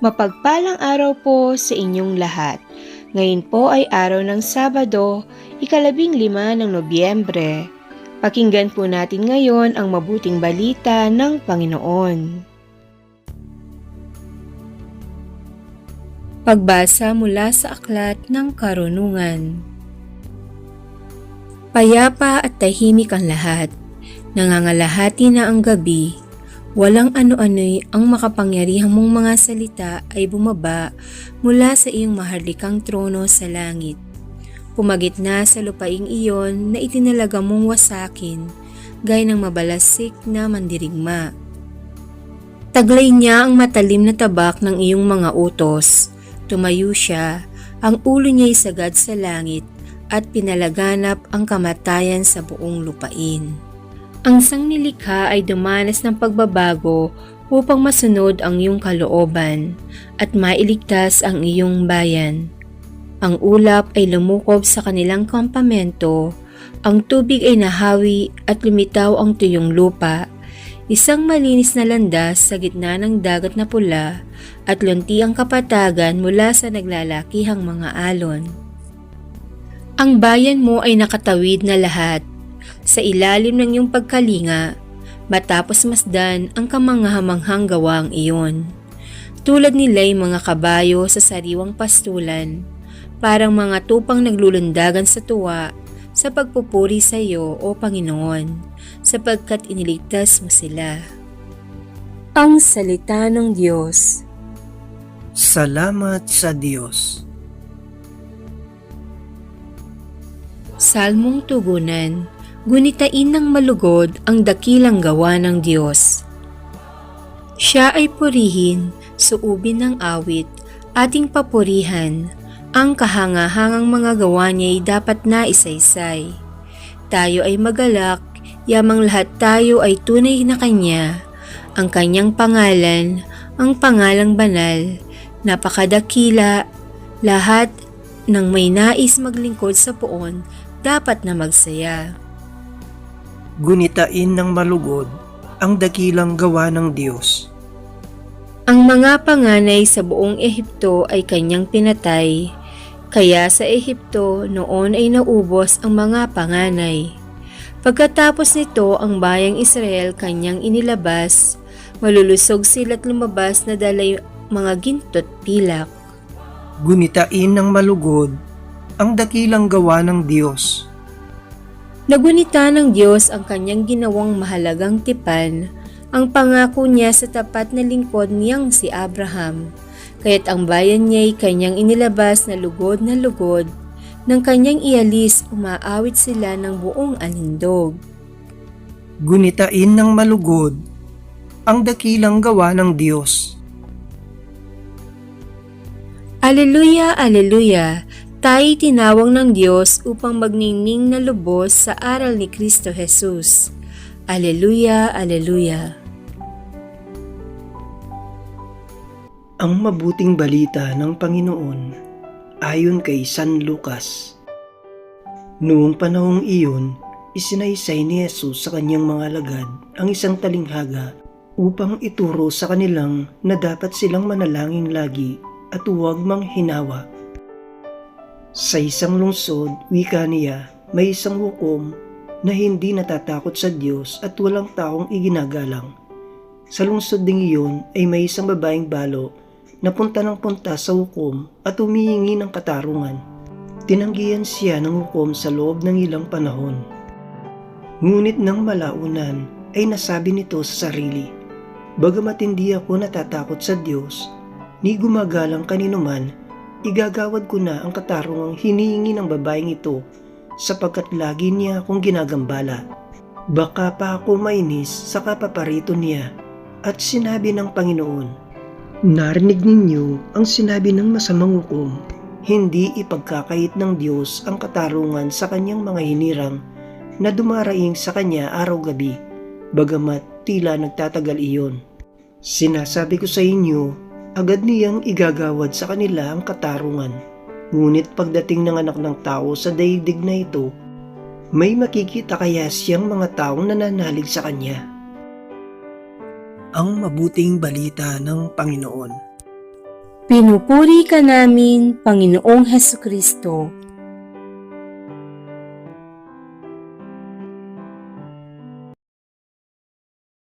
Mapagpalang araw po sa inyong lahat. Ngayon po ay araw ng Sabado, ikalabing lima ng Nobyembre. Pakinggan po natin ngayon ang mabuting balita ng Panginoon. Pagbasa mula sa Aklat ng Karunungan Payapa at tahimik ang lahat. Nangangalahati na ang gabi. Walang ano-ano'y ang makapangyarihang mong mga salita ay bumaba mula sa iyong maharlikang trono sa langit. Pumagit na sa lupaing iyon na itinalaga mong wasakin, gaya ng mabalasik na mandirigma. Taglay niya ang matalim na tabak ng iyong mga utos. Tumayo siya, ang ulo niya isagad sa langit at pinalaganap ang kamatayan sa buong lupain. Ang sangnilikha ay dumanas ng pagbabago upang masunod ang iyong kalooban at mailigtas ang iyong bayan. Ang ulap ay lumukob sa kanilang kampamento, ang tubig ay nahawi at lumitaw ang tuyong lupa. Isang malinis na landas sa gitna ng dagat na pula at lunti ang kapatagan mula sa naglalakihang mga alon. Ang bayan mo ay nakatawid na lahat sa ilalim ng iyong pagkalinga matapos masdan ang kamangahamanghang gawang iyon. Tulad nila'y mga kabayo sa sariwang pastulan, parang mga tupang naglulundagan sa tuwa sa pagpupuri sa iyo, O Panginoon, sapagkat iniligtas mo sila. Ang Salita ng Diyos Salamat sa Diyos. Salmong Tugunan Gunitain ng malugod ang dakilang gawa ng Diyos. Siya ay purihin, suubin ng awit, ating papurihan, ang kahangahangang mga gawa niya ay dapat na isaysay. Tayo ay magalak, yamang lahat tayo ay tunay na Kanya. Ang Kanyang pangalan, ang pangalang banal, napakadakila, lahat ng may nais maglingkod sa poon dapat na magsaya. Gunitain ng malugod ang dakilang gawa ng Diyos. Ang mga panganay sa buong Ehipto ay kanyang pinatay, kaya sa Ehipto noon ay naubos ang mga panganay. Pagkatapos nito ang bayang Israel kanyang inilabas, malulusog sila't lumabas na dalay mga gintot pilak. Gunitain ng malugod ang dakilang gawa ng Diyos. Nagunita ng Diyos ang kanyang ginawang mahalagang tipan, ang pangako niya sa tapat na lingkod niyang si Abraham. Kaya't ang bayan niya'y kanyang inilabas na lugod na lugod, nang kanyang ialis umaawit sila ng buong alindog. Gunitain ng malugod ang dakilang gawa ng Diyos. Aleluya, aleluya! Tayo'y tinawag ng Diyos upang magningning na lubos sa aral ni Kristo Jesus. Aleluya, aleluya! Ang mabuting balita ng Panginoon ayon kay San Lucas. Noong panahong iyon, isinaysay ni Jesus sa kanyang mga alagad ang isang talinghaga upang ituro sa kanilang na dapat silang manalangin lagi at huwag manghinawa. Sa isang lungsod, wika niya, may isang hukom na hindi natatakot sa Diyos at walang taong iginagalang. Sa lungsod ding iyon ay may isang babaeng balo na punta ng punta sa hukom at humihingi ng katarungan. Tinanggihan siya ng hukom sa loob ng ilang panahon. Ngunit nang malaunan ay nasabi nito sa sarili, Bagamat hindi ako natatakot sa Diyos, ni gumagalang kanino man, igagawad ko na ang katarungang hinihingi ng babaeng ito sapagkat lagi niya akong ginagambala. Baka pa ako mainis sa kapaparito niya at sinabi ng Panginoon, Narinig ninyo ang sinabi ng masamang hukom, hindi ipagkakait ng Diyos ang katarungan sa kanyang mga hinirang na dumaraing sa kanya araw-gabi, bagamat tila nagtatagal iyon. Sinasabi ko sa inyo, agad niyang igagawad sa kanila ang katarungan. Ngunit pagdating ng anak ng tao sa daigdig na ito, may makikita kaya siyang mga taong nananalig sa kanya. Ang mabuting balita ng Panginoon. Pinupuri ka namin, Panginoong Heso Kristo.